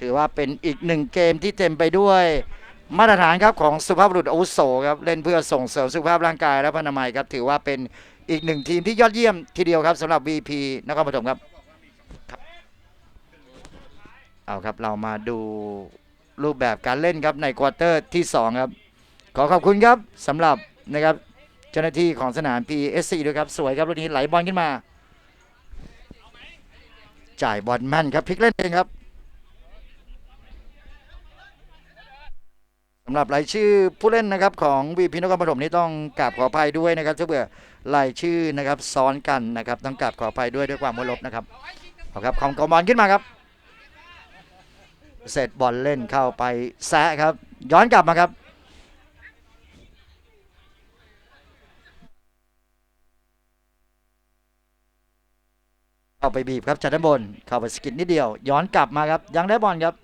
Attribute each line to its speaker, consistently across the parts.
Speaker 1: ถือว่าเป็นอีกหนึ่งเกมที่เต็มไปด้วยมาตรฐานครับของสุภาพบุรุษอาวุโสครับเล่นเพื่อส่งเสริมสุขภาพร่างกายและพนามัยครับถือว่าเป็นอีกหนึ่งทีมที่ยอดเยี่ยมทีเดียวครับสำหรับ VP นครปฐมครับครับเอาครับเรามาดูรูปแบบการเล่นครับในควอเตอร์ที่ 2 ครับ ขอขอบคุณครับสำหรับนะครับเจ้าหน้าที่ของสนาม PSC ด้วยครับ สวยครับลูกนี้ไหลบอลขึ้นมา จ่ายบอลแม่นครับพลิกเล่นเองครับ สำหรับรายชื่อผู้เล่นนะครับของวีพีนครปฐมนี้ต้องกราบขออภัยด้วยนะครับถ้าเบื่อรายชื่อนะครับซ้อนกันนะครับ ต้องกราบขออภัยด้วยด้วยความเคารพนะครับเอาครับของกบอลขึ้นมาครับ เสร็จบอลเล่นเข้าไปแซะครับ ย้อนกลับมาครับเข้าไปบีบครับจากด้านบนเข้าไปสกิดนิดเดียว ย้อนกลับมาครับยังได้บอลครับ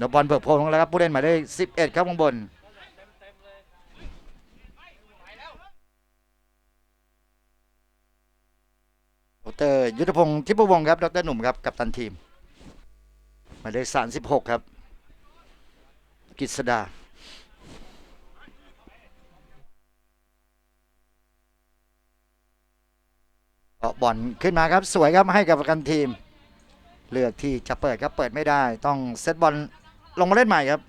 Speaker 1: เดี๋ยวบอลเบิกโพลงแล้วครับผู้เล่นหมายเลข11 ครับข้างบนดรยุทธพงศ์ทิพวงศ์ครับดรหนุ่มครับกับตันทีมหมายเลข36 ครับกฤษดาเกาะบอลขึ้นมาครับสวยครับให้กับกันทีม เลือกที่จะเปิดครับเปิดไม่ได้ ต้องเซตบอล ลงมาเล่นใหม่ครับ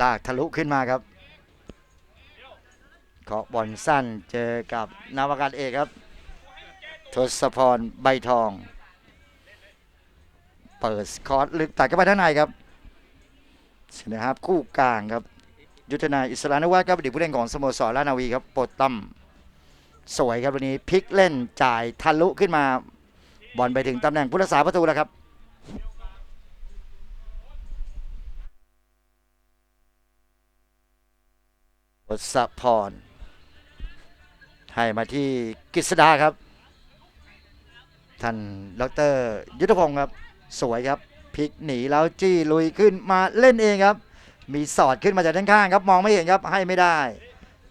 Speaker 1: ลากทะลุขึ้นมาครับเคาะบอลสั้นเจอกับนาวากาศเอกครับ ทศพรใบทอง เปิดคอร์สลึกตัดเข้าไปด้านในครับนะครับ คู่กลางครับ ยุทธนาอิสรานุวัฒน์ครับอดีตผู้เล่นของสโมสรราชนาวีครับโปรดตั้มสวยครับวันนี้พลิกเล่นจ่ายทะลุขึ้นมาบอลไปถึงตำแหน่งผู้รักษาประตูแล้วครับทศพรให้มาที่กฤษดาครับ ท่านดรยุทธพงศ์ครับ สวยครับพลิกหนีแล้วจี้ลุยขึ้นมาเล่นเองครับ มีสอดขึ้นมาจากด้านข้างครับมองไม่เห็นครับให้ไม่ได้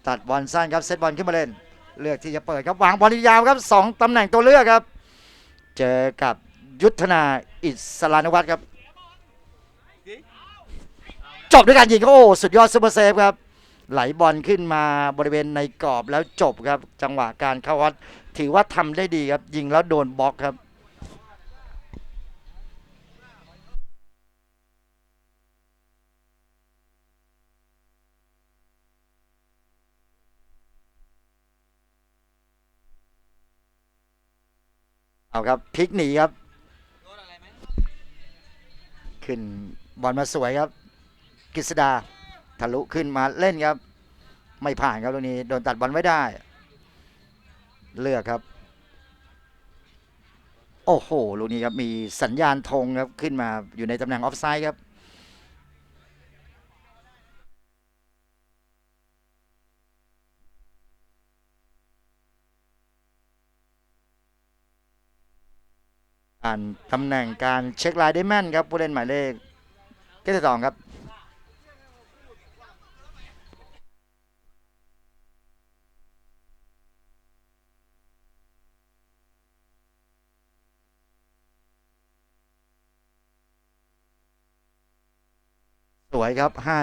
Speaker 1: ตัดบอลสั้นครับเซตบอลขึ้นมาเล่น เลือกที่จะเปิดครับวางบอลยาวครับสองตำแหน่งตัวเลือกครับ เจอกับยุทธนาอิสรานวัฒน์ครับจบด้วยการยิงครับโอ้สุดยอดซูเปอร์เซฟครับไหลบอลขึ้นมาบริเวณในกรอบแล้วจบครับ จังหวะการเข้าวัด ถือว่าทำได้ดีครับ ยิงแล้วโดนบล็อกครับ เอาครับพลิกหนีครับ ขึ้นบอลมาสวยครับกฤษดาทะลุขึ้นมาเล่นครับ ไม่ผ่านครับตรงนี้โดนตัดบอลไม่ได้ เลือกครับ โอ้โหลูกนี้ครับมีสัญญาณธงครับขึ้นมาอยู่ในตำแหน่งออฟไซด์ครับ อ่านตำแหน่งการเช็คลายได้แม่นครับผู้เล่นหมายเลขที่สองครับสวยครับให้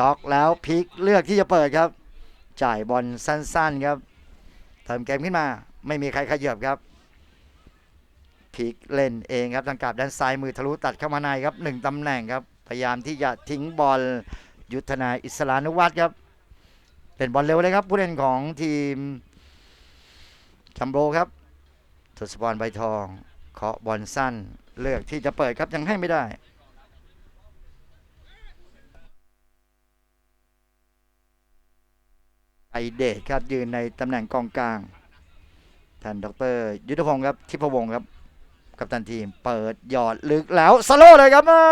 Speaker 1: ล็อกแล้วพลิกเลือกที่จะเปิดครับ จ่ายบอลสั้นๆครับเติมเกมขึ้นมา ไม่มีใครขยับครับ พลิกเล่นเองครับทางกลับด้านซ้ายมือทะลุตัดเข้ามาในครับหนึ่งตำแหน่งครับพยายามที่จะทิ้งบอลยุทธนาอิสรานุวัฒน์ครับเป็นบอลเร็วเลยครับผู้เล่นของทีมจัมโบครับทศพรใบทองเคาะบอลสั้นเลือกที่จะเปิดครับยังให้ไม่ได้ไอเดชครับยืนในตำแหน่งกองกลางท่านดร ยุทธพงศ์ครับทิพวงศ์ครับ กัปตันทีมเปิดหยอดลึกแล้วสโลว์เลยครับอ่า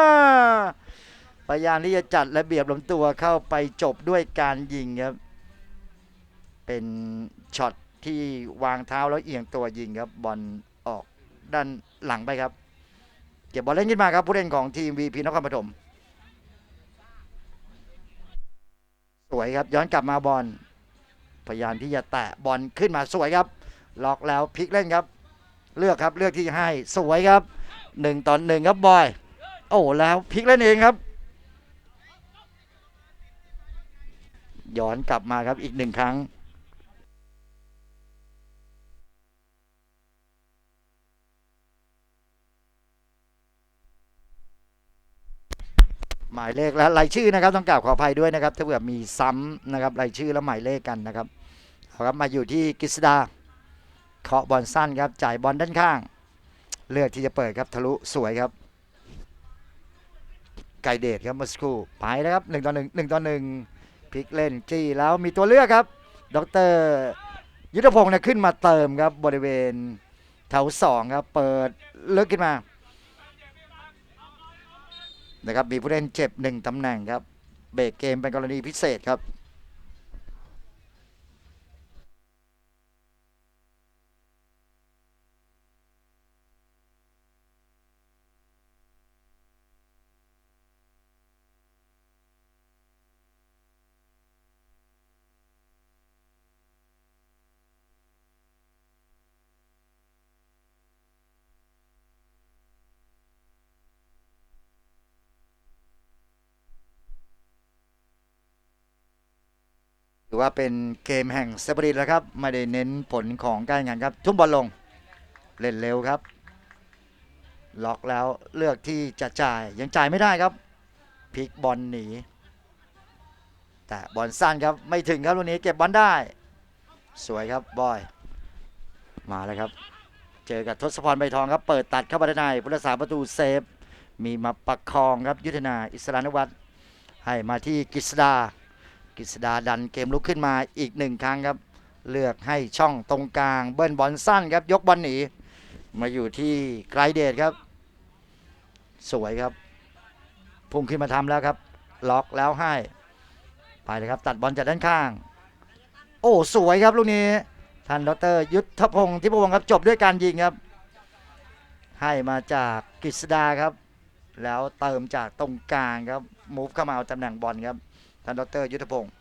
Speaker 1: พยายามที่จะจัดระเบียบลำตัวเข้าไปจบด้วยการยิงครับ เป็นช็อตที่วางเท้าแล้วเอียงตัวยิงครับบอลออกด้านหลังไปครับ เก็บบอลเล่นขึ้นมาครับผู้เล่นของทีมวีพีนครปฐมสวยครับย้อนกลับมาบอลพยายามที่จะแตะบอลขึ้นมาสวยครับ ล็อกแล้วพลิกเล่นครับ เลือกครับเลือกที่จะให้สวยครับหนึ่งต่อหนึ่งครับบอย โอ้แล้วพลิกเล่นเองครับ ย้อนกลับมาครับอีกหนึ่งครั้งหมายเลขและรายชื่อนะครับต้องกราบขออภัยด้วยนะครับ ถ้าเผื่อมีซ้ำนะครับรายชื่อและหมายเลขกันนะครับเอครับมาอยู่ที่กฤษดา เคาะบอลสั้นครับจ่ายบอลด้านข้าง เลือกที่จะเปิดครับทะลุสวยครับ ไกเดชครับเมื่อสักครู่ไปแล้วครับหนึ่งต่อหนึ่งหนึ่งต่อหนึ่งพลิกเล่นจี้แล้วมีตัวเลือกครับ ดรยุทธพงศ์เนี่ยขึ้นมาเติมครับบริเวณแถวสองครับ เปิดเลึกขึ้นมานะครับมีผู้เล่นเจ็บหนึ่งตำแหน่งครับ เบรกเกมเป็นกรณีพิเศษครับ ว่าเป็นเกมแห่งสปริตแล้วครับ ไม่ได้เน้นผลของการแข่งขันครับ ทุ่มบอลลง เล่นเร็วครับ ล็อกแล้วเลือกที่จะจ่ายยังจ่ายไม่ได้ครับพลิกบอลหนี แต่บอลสั้นครับไม่ถึงครับลูกนี้เก็บบอลได้ สวยครับบอย มาแล้วครับ เจอกับทศพรใบทองครับ เปิดตัดเข้าไปด้าในผู้รักษาประตูเซฟ มีมาประคองครับยุทธนาอิสรานวัฒน์ให้มาที่กฤษดา กฤษดาดันเกมลุกขึ้นมาอีกหนึ่งครั้งครับ เลือกให้ช่องตรงกลางเบิ้ลบอลสั้นครับ ยกบอลหนี มาอยู่ที่ไกรเดชครับ สวยครับ พุ่งขึ้นมาทำแล้วครับ ล็อกแล้วให้ ไปเลยครับ ตัดบอลจากด้านข้าง โอ้สวยครับลูกนี้ท่านดรยุทธพงศ์ทิพวงศ์ครับจบด้วยการยิงครับ ให้มาจากกฤษดาครับ แล้วเติมจากตรงกลางครับมูฟเข้ามาเอาตำแหน่งบอลครับ ท่านดรยุทธพงศ์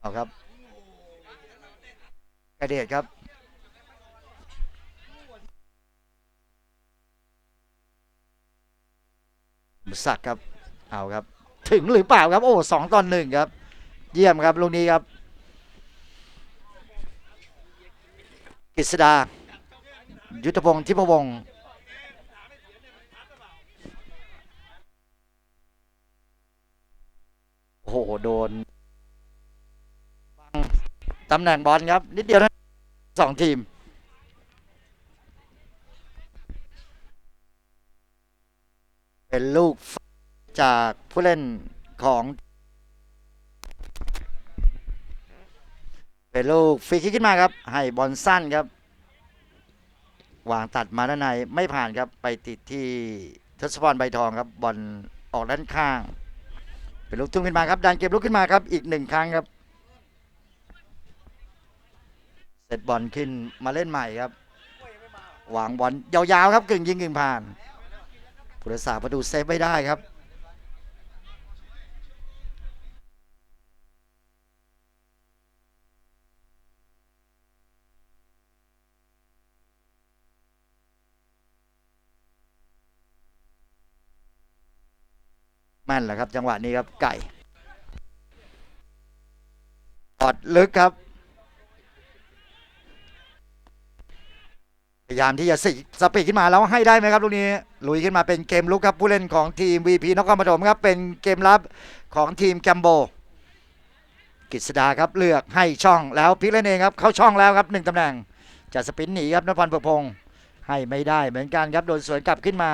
Speaker 1: เอาครับกระเดชครับสักครับ เอาครับ ถึงหรือเปล่าครับโอ้สองตอนหนึ่งครับ เยี่ยมครับลูกนี้ครับกฤษดา ยุทธพงศ์ทิพวงศ์โอ้โห โดนบังตำแหน่งบอลครับ นิดเดียวนะสองทีมเป็นลูก จากผู้เล่นของเป็นลูกฟรีคิกขึ้นมาครับ ให้บอลสั้นครับ วางตัดมาด้านในไม่ผ่านครับไปติดที่ทศพรใบทองครับบอลออกด้านข้าง เป็นลูกทุ่งขึ้นมาครับดันเก็บลูกขึ้นมาครับอีกหนึ่งครั้งครับเสร็จบอลขึ้นมาเล่นใหม่ครับวางบอลยาวๆครับกึ่งยิงกึ่งผ่านผู้รักษาประตูเซฟไม่ได้ครับ แม่นแหละครับ จังหวะนี้ครับไก่อดลึกครับพยายามที่จะสิสปีดขึ้นมาแล้วให้ได้ไหมครับลูกนี้ลุยขึ้นมาเป็นเกมลุกครับผู้เล่นของทีม VP นครปฐมครับเป็นเกมรับของทีมแกมโบกฤษดาครับเลือกให้ช่องแล้วพลิกเล่นเองครับเข้าช่องแล้วครับหนึ่งตำแหน่งจะสปินหนีครับนพพรพงศ์ให้ไม่ได้เหมือนกันครับโดนสวนกลับขึ้นมา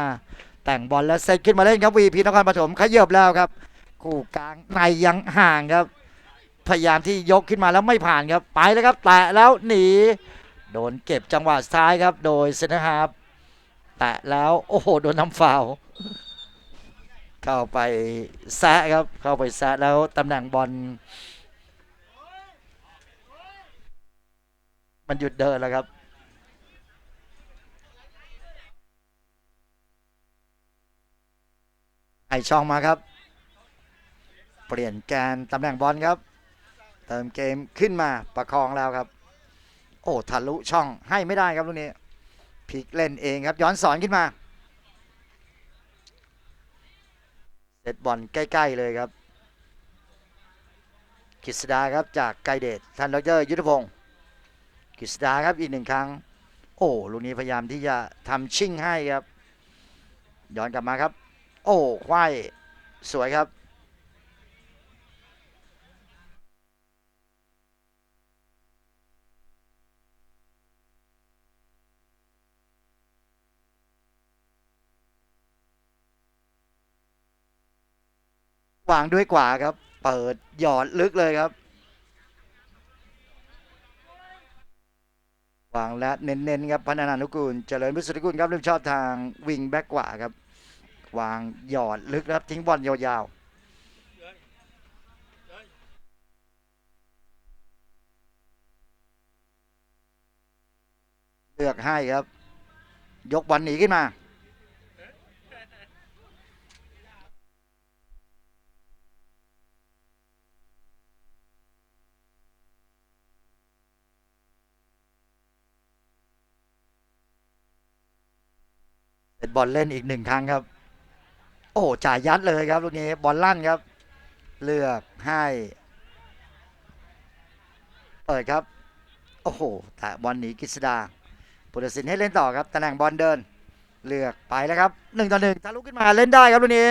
Speaker 1: แต่งบอลแล้วเซตขึ้นมาเล่นครับวีพีนครปฐมขยับแล้วครับ คู่กลางในยังห่างครับ พยายามที่ยกขึ้นมาแล้วไม่ผ่านครับไปแล้วครับ แตะแล้วหนี โดนเก็บจังหวะซ้ายครับ โดยเซนฮาร์แตะแล้วโอ้โหโดนทำฟาวเข้าไปแซะครับ เข้าไปแซะแล้วตำแหน่งบอลมันหยุดเดินแล้วครับ ไอช่องมาครับ เปลี่ยนแกนตำแหน่งบอลครับ เติมเกมขึ้นมาประคองแล้วครับ โอ้ทะลุช่องให้ไม่ได้ครับลูกนี้พลิกเล่นเองครับ ย้อนสอนขึ้นมาเซตบอลใกล้ ๆ เลยครับกฤษดาครับจากไกเดชท่านดรยุทธพงศ์กฤษดาครับอีกหนึ่งครั้ง โอ้ลูกนี้พยายามที่จะทำชิ่งให้ครับ ย้อนกลับมาครับ โอ้ควายสวยครับ วางด้วยกว่าครับ เปิดหยอดลึกเลยครับ วางและเน้นๆครับ พันานุกูล เจริญวิสุทธิกุลครับเริ่มชอบทางวิงแบ็กกว่าครับ วางหยอดลึกครับทิ้งบอลยาวๆเลือกให้ครับ ยกบอลหนีขึ้นมาเสร็จบอลเล่นอีกหนึ่งครั้งครับ อ้จ่ายยัดเลยครับลูกนี้บอลลั่นครับ เลือกให้เปิดครับ โอ้โหแต่บอลหนีกฤษดาปุรสินให้เล่นต่อครับตำแหน่งบอลเดิน เลือกไปแล้วครับหนึ่งต่อหนึ่งทะลุขึ้นมาเล่นได้ครับลูกนี้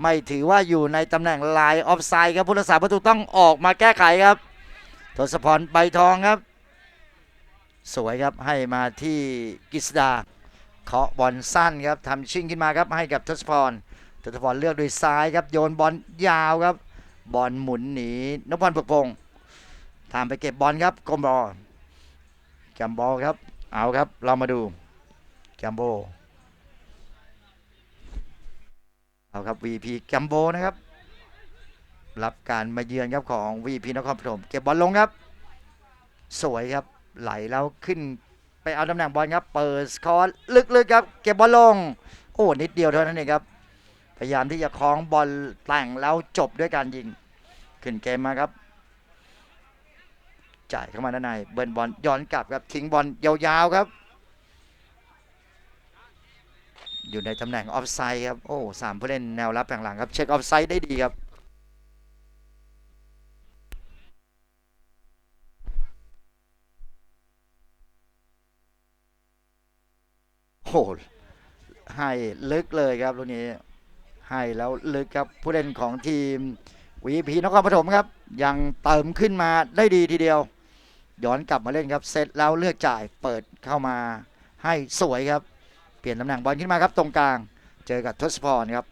Speaker 1: ไม่ถือว่าอยู่ในตำแหน่งไลน์ออฟไซด์ครับผู้รักษาประตูต้องออกมาแก้ไขครับทศพรใบทองครับ สวยครับให้มาที่กฤษดาเคาะบอลสั้นครับทำชิ่งขึ้นมาครับให้กับทศพร ทศพรเลือกด้วยซ้ายครับโยนบอลยาวครับ บอลหมุนหนีนพพรปกพงศ์ทำไปเก็บบอลครับกลมบอลแกมบอลครับเอาครับเรามาดูแกมโบเอาครับ VP แกมโบนะครับ รับการมาเยือนครับของ VP นครปฐมเก็บบอลลงครับ สวยครับไหลแล้วขึ้นไปเอาตำแหน่งบอลครับ เปิดคอร์ลึกๆครับ เก็บบอลลง โอ้ นิดเดียวเท่านั้นเองครับ พยายามที่จะคล้องบอลแต่งแล้วจบด้วยการยิง ขึ้นเกมมาครับ จ่ายเข้ามาด้านในเบิร์นบอลย้อนกลับครับทิ้งบอลยาวๆครับ อยู่ในตำแหน่งออฟไซด์ครับ โอ้สามผู้เล่นแนวรับแผงหลังครับ เช็คออฟไซด์ได้ดีครับโอ้โหให้ลึกเลยครับลูกนี้ ให้แล้วลึกครับผู้เล่นของทีมวีพีนครปฐมครับ ยังเติมขึ้นมาได้ดีทีเดียว ย้อนกลับมาเล่นครับเซตแล้วเลือกจ่ายเปิดเข้ามาให้สวยครับ เปลี่ยนตำแหน่งบอลขึ้นมาครับตรงกลาง เจอกับทศพรครับ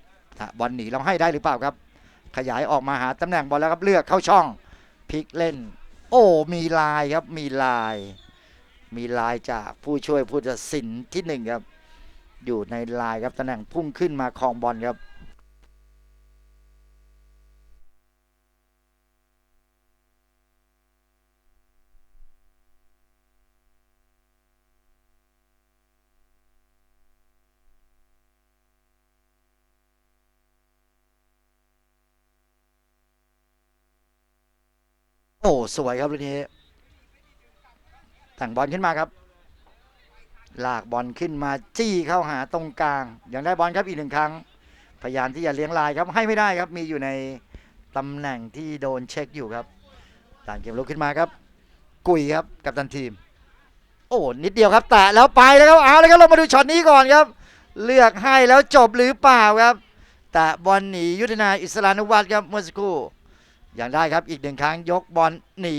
Speaker 1: บอลหนีเราให้ได้หรือเปล่าครับ ขยายออกมาหาตำแหน่งบอลแล้วครับเลือกเข้าช่องพลิกเล่น โอ้มีลายครับมีลาย มีลายจากผู้ช่วยผู้ตัดสินที่หนึ่งครับอยู่ในลายครับตำแหน่งพุ่งขึ้นมาครองบอลครับ โอ้สวยครับลูกนี้แต่งบอลขึ้นมาครับ ลากบอลขึ้นมาจี้เข้าหาตรงกลาง ยังได้บอลครับอีกหนึ่งครั้ง พยายามที่จะเลี้ยงลายครับให้ไม่ได้ครับ มีอยู่ในตำแหน่งที่โดนเช็คอยู่ครับต่างเกมลุกขึ้นมาครับ กุยครับกับตันทีม โอ้นิดเดียวครับ แตะแล้วไปแล้วครับเอาเลยครับเรามาดูช็อตนี้ก่อนครับ เลือกให้แล้วจบหรือเปล่าครับ แตะบอลหนียุทธนาอิสรานุวัตรครับเมื่อสักครู่ ย่างได้ครับอีกหนึ่งครั้งยกบอลหนี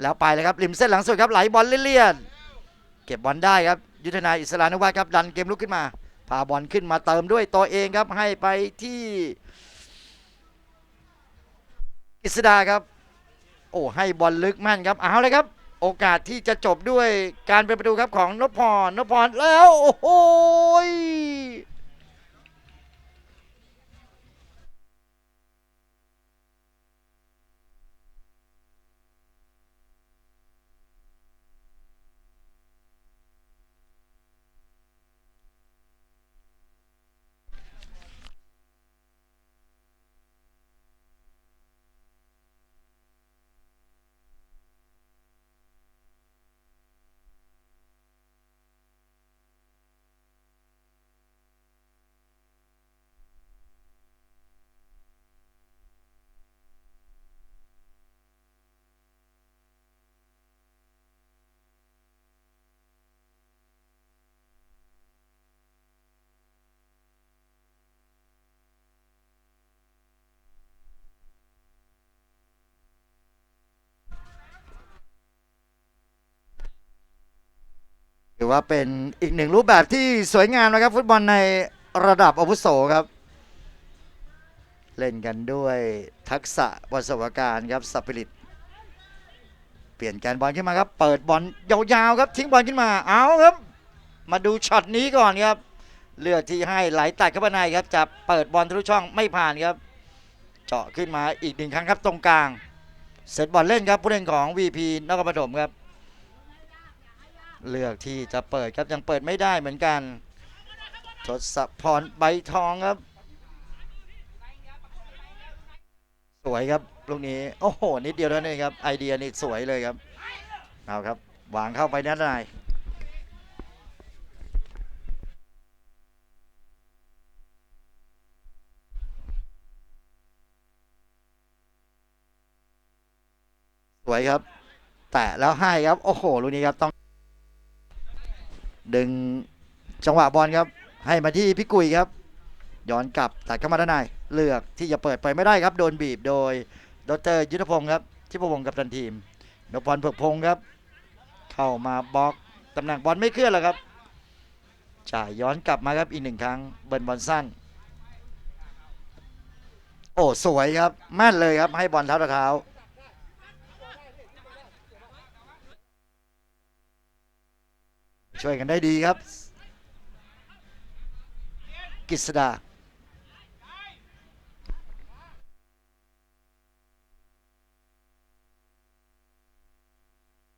Speaker 1: แล้วไปเลยครับริมเส้นหลังสุดครับไหลบอลเลี่ยนๆเก็บบอลได้ครับยุทธนาอิสรานุวัฒน์ครับดันเกมลุกขึ้นมาพาบอลขึ้นมาเติมด้วยตัวเองครับให้ไปที่กฤษดาครับ โอ้ให้บอลลึกแม่นครับเอาเลยครับ โอกาสที่จะจบด้วยการเป็นประตูครับของนพพรนพพรแล้วโอ้โห ว่าเป็นอีกหนึ่งรูปแบบที่สวยงามนะครับ ฟุตบอลในระดับอาวุโสครับ เล่นกันด้วยทักษะประสบการณ์ครับสปิริตเปลี่ยนแกนบอลขึ้นมาครับ เปิดบอลยาวๆครับ ทิ้งบอลขึ้นมาเอาครับ มาดูช็อตนี้ก่อนครับ เลือกที่ให้ไหลตัดเข้าไปในครับจะเปิดบอลทะลุช่องไม่ผ่านครับ เจาะขึ้นมาอีกหนึ่งครั้งครับตรงกลาง เสร็จบอลเล่นครับผู้เล่นของ VP นครปฐมครับ เลือกที่จะเปิดครับยังเปิดไม่ได้เหมือนกันทศพรใบทองครับ สวยครับลูกนี้โอ้โหนิดเดียวเท่านั้นครับไอเดียนี่สวยเลยครับเอาครับวางเข้าไปด้านในสวยครับ แตะแล้วให้ครับ โอ้โหลูกนี้ครับต้อง ดึงจังหวะบอลครับ ให้มาที่พี่กุยครับ ย้อนกลับตัดเข้ามาด้านในเลือกที่จะเปิดไปไม่ได้ครับ โดนบีบโดยดรยุทธพงศ์ครับที่พวงกับตันทีมนพพรเผือกพงศ์ครับ เข้ามาบล็อกตำแหน่งบอลไม่เคลื่อนแล้วครับจ่ายย้อนกลับมาครับอีกหนึ่งครั้งเบิร์นบอลสั้น โอ้สวยครับแม่นเลยครับให้บอลเท้าต่อเท้า ช่วยกันได้ดีครับกฤษดา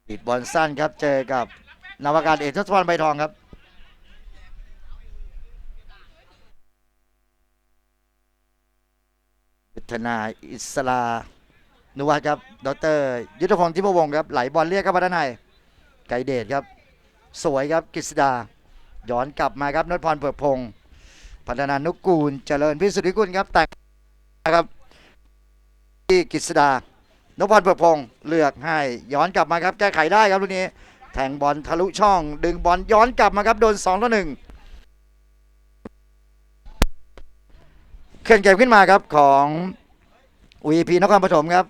Speaker 1: ติดบอลสั้นครับเจอกับนาวากาศเอกทศพรใบทองครับยุทธนาอิสลานุวัฒครับ ดร ยุทธพงศ์ทิพวงศ์ครับ ไหลบอลเรียกเข้ามาด้านในไกเดชครับ สวยครับกฤษดา ย้อนกลับมาครับนพพรเผือกพงศ์พัฒนานุกูล เจริญพิสุทธิกุลครับแต่งนะครับที่กฤษดานพพรเผือกพงศ์เลือกให้ย้อนกลับมาครับแก้ไขได้ครับลูกนี้ แทงบอลทะลุช่อง ดึงบอลย้อนกลับมาครับโดน2ต่อ1เคลื่อนเกมขึ้นมาครับของ VP นครปฐมครับ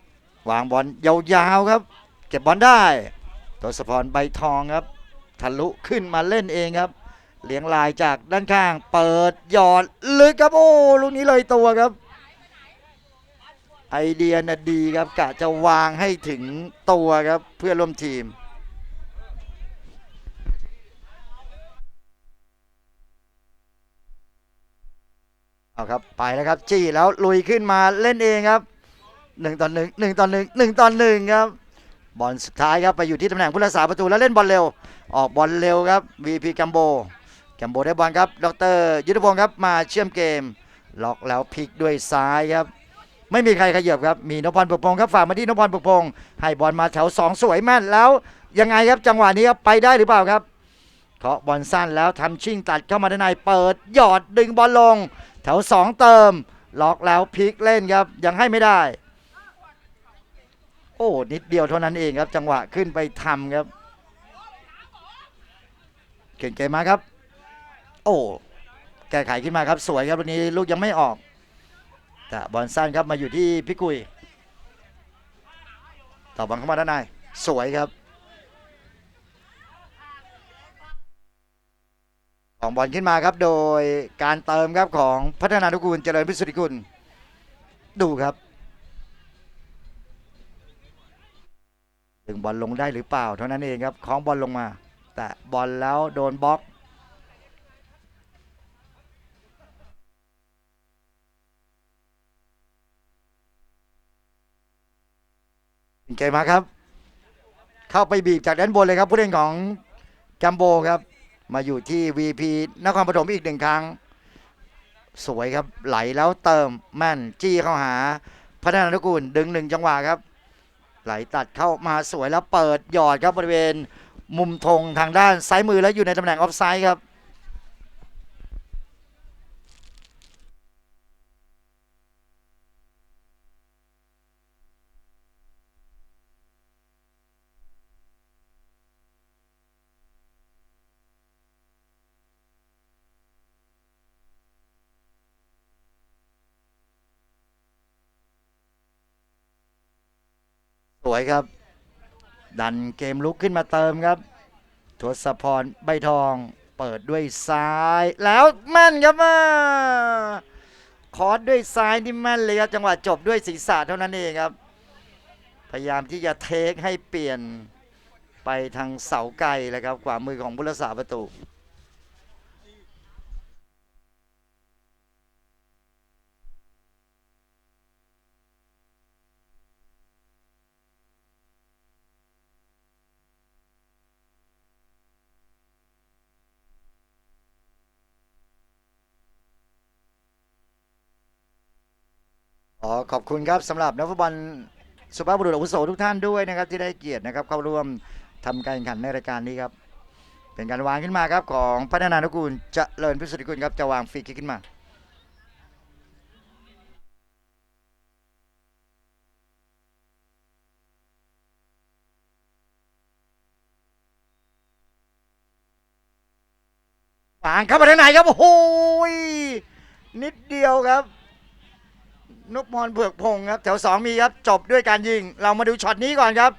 Speaker 1: วางบอลยาวๆครับ เก็บบอลได้ทศพรใบทองครับ ทะลุขึ้นมาเล่นเองครับ เลี้ยงลายจากด้านข้าง เปิดหยอดลึกครับโอ้ลูกนี้เลยตัวครับ ไอเดียน่ะดีครับกะจะวางให้ถึงตัวครับเพื่อร่วมทีมเอาครับไปแล้วครับจี้แล้วลุยขึ้นมาเล่นเองครับหนึ่งต่อหนึ่งหนึ่งต่อหนึ่งหนึ่งต่อหนึ่งครับ บอลสุดท้ายครับไปอยู่ที่ตำแหน่งผู้รักษาประตูแล้วเล่นบอลเร็ว ออกบอลเร็วครับ VP กัมโบกัมโบได้บอลครับดรยุทธพงศ์ครับมาเชื่อมเกม ล็อกแล้วพลิกด้วยซ้ายครับ ไม่มีใครขยับครับมีนพพรปกพงศ์ครับฝากมาที่นพพรปกพงศ์ให้บอลมาแถวสองสวยแม่นแล้ว ยังไงครับจังหวะนี้ครับไปได้หรือเปล่าครับเคาะบอลสั้นแล้วทำชิ่งตัดเข้ามาด้านในเปิดหยอดดึงบอลลง แถวสองเติม ล็อกแล้วพลิกเล่นครับยังให้ไม่ได้ โอ้นิดเดียวเท่านั้นเองครับ จังหวะขึ้นไปทำครับ เก่งเกมมาครับ โอ้แก้ไขขึ้นมาครับ สวยครับวันนี้ลูกยังไม่ออกแต่บอลสั้นครับมาอยู่ที่พี่กุยต่อบอลเข้ามาด้านในสวยครับของบอลขึ้นมาครับโดยการเติมครับของพัฒนานุกูลเจริญพิสุทธิกุลดูครับ ดึงบอลลงได้หรือเปล่า เท่านั้นเองครับคล้องบอลลงมา แต่บอลแล้วโดนบล็อกเกมมาครับ เข้าไปบีบจากด้านบนเลยครับผู้เล่นของจัมโบครับ มาอยู่ที่ VP นครปฐมอีกหนึ่งครั้ง สวยครับไหลแล้วเติมแม่นจี้เข้าหาพัฒนานุกูลดึงหนึ่งจังหวะครับ ไหลตัดเข้ามาสวยแล้วเปิดหยอดครับบริเวณมุมธงทางด้านซ้ายมือแล้วอยู่ในตำแหน่งออฟไซด์ครับ สวยครับ ดันเกมลุกขึ้นมาเติมครับทศพรใบทองเปิดด้วยซ้ายแล้วแม่นครับมาคอร์สด้วยซ้ายนี่แม่นเลยครับจังหวะจบด้วยศีรษะเท่านั้นเองครับ พยายามที่จะเทคให้เปลี่ยนไปทางเสาไกลเลยครับขวามือของผู้รักษาประตู ขอขอบคุณครับสำหรับนักฟุตบอลสุภาพบุรุษอาวุโสทุกท่านด้วยนะครับที่ได้เกียรตินะครับเข้าร่วมทำการแข่งขันในรายการนี้ครับ เป็นการวางขึ้นมาครับของพัฒนานุกูลเจริญพิสุทธิกุลครับจะวางฟรีคิกขึ้นมาวางเข้ามาทางไหนครับโอ้ยนิดเดียวครับ นพพรเผือกพงครับแถวสองมีครับจบด้วยการยิง เรามาดูช็อตนี้ก่อนครับ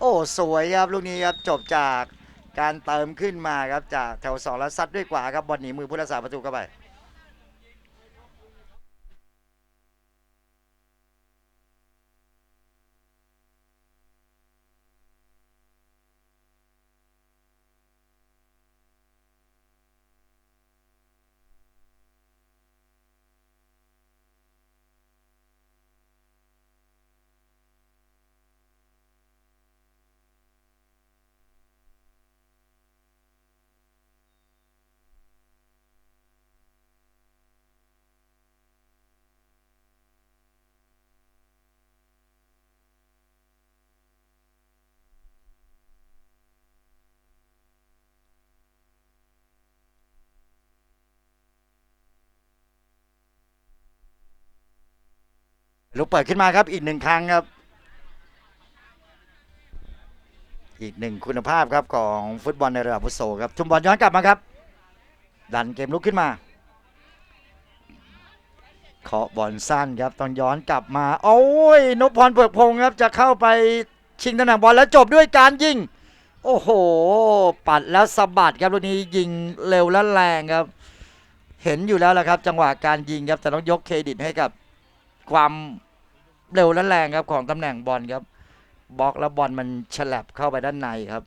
Speaker 1: โอ้สวยครับลูกนี้ครับจบจากการเติมขึ้นมาครับจากแถวสองแล้วซัดด้วยขวาครับบอลหนีมือพุทธศาสประตูเข้าไป ลูกเปิดขึ้นมาครับอีกหนึ่งครั้งครับ อีกหนึ่งคุณภาพครับของฟุตบอลในระดับอาวุโสครับชุมบอลย้อนกลับมาครับ ดันเกมลุกขึ้นมาเคาะบอลสั้นครับต้องย้อนกลับมาโอ้ยนพพรเบิกพงครับจะเข้าไปชิงตำแหน่งบอลแล้วจบด้วยการยิง โอ้โห ปัดแล้วสะบัดครับลูกนี้ยิงเร็วและแรงครับ เห็นอยู่แล้วละครับ จังหวะการยิงครับแต่ต้องยกเครดิตให้กับความ เร็วและแรงครับของตำแหน่งบอลครับบล็อกแล้วบอลมันฉลับเข้าไปด้านในครับ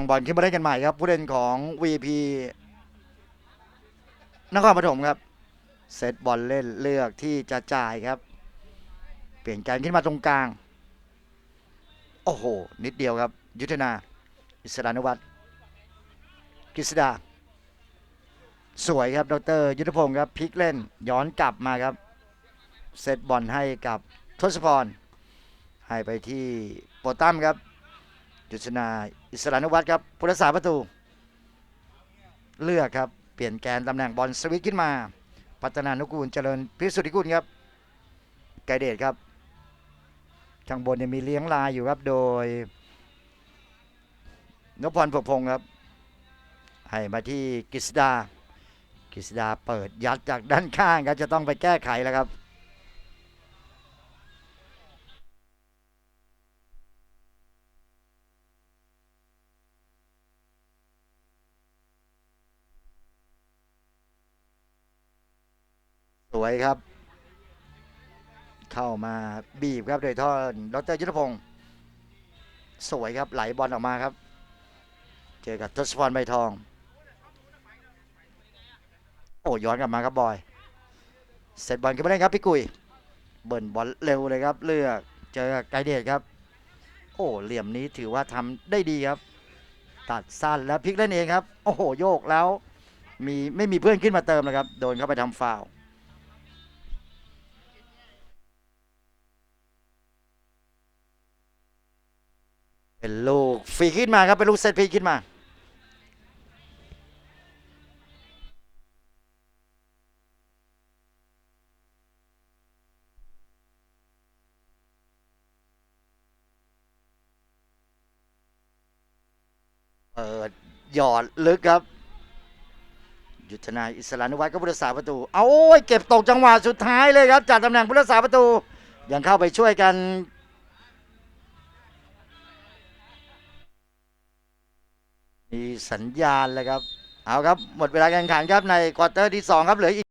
Speaker 1: ตั้งบอลขึ้นมาได้กันใหม่ครับ ผู้เล่นของ VP นครปฐมครับ เซตบอลเล่นเลือกที่จะจ่ายครับ เปลี่ยนการขึ้นมาตรงกลาง โอ้โห นิดเดียวครับ ยุทธนา อิสรานุวัตรกฤษดา สวยครับ ดร ยุทธพงศ์ครับพลิกเล่น ย้อนกลับมาครับ เซตบอลให้กับทศพร ให้ไปที่โปตัมครับจุชนา อิสรานุวัตรครับผู้รักษาประตู เลือกครับ เปลี่ยนแกนตำแหน่งบอลสวิตขึ้นมา พัฒนานุกูลเจริญพิสุทธิกุลครับ ไกเดชครับข้างบนเนี่ยมีเลี้ยงลายอยู่ครับโดยนพพรผกพงศ์ครับ ให้มาที่กฤษดากฤษดาเปิดยัดจากด้านข้างครับจะต้องไปแก้ไขแล้วครับ วยครับ เข้ามาบีบครับโดยท่อนดรยุทธพงศ์สวยครับไหลบอลออกมาครับ เจอกับทศพรใบทอง โอ้ย้อนกลับมาครับบอย เสร็จบอลกันไม่ได้ครับพี่กุย เบิ่นบอลเร็วเลยครับ เลือกเจอกับไกเดชครับ โอ้เหลี่ยมนี้ถือว่าทำได้ดีครับ ตัดสั้นแล้วพลิกเล่นเองครับ โอ้โหโยกแล้วมีไม่มีเพื่อนขึ้นมาเติมนะครับ โดนเข้าไปทำฟาวล์ เป็นลูกฟีขึ้นมาครับเป็นลูกเซตพีขึ้นมาเปิดหยอดลึกครับยุทธนาอิสระนุวัฒก็ผู้รักษาประตู เอาโอ้ยเก็บตกจังหวะสุดท้ายเลยครับจากตำแหน่งผู้รักษาประตูยังเข้าไปช่วยกัน มีสัญญาณเลยครับ เอาครับ หมดเวลาการแข่งขันครับในควอเตอร์ที่ 2 ครับเหลืออีก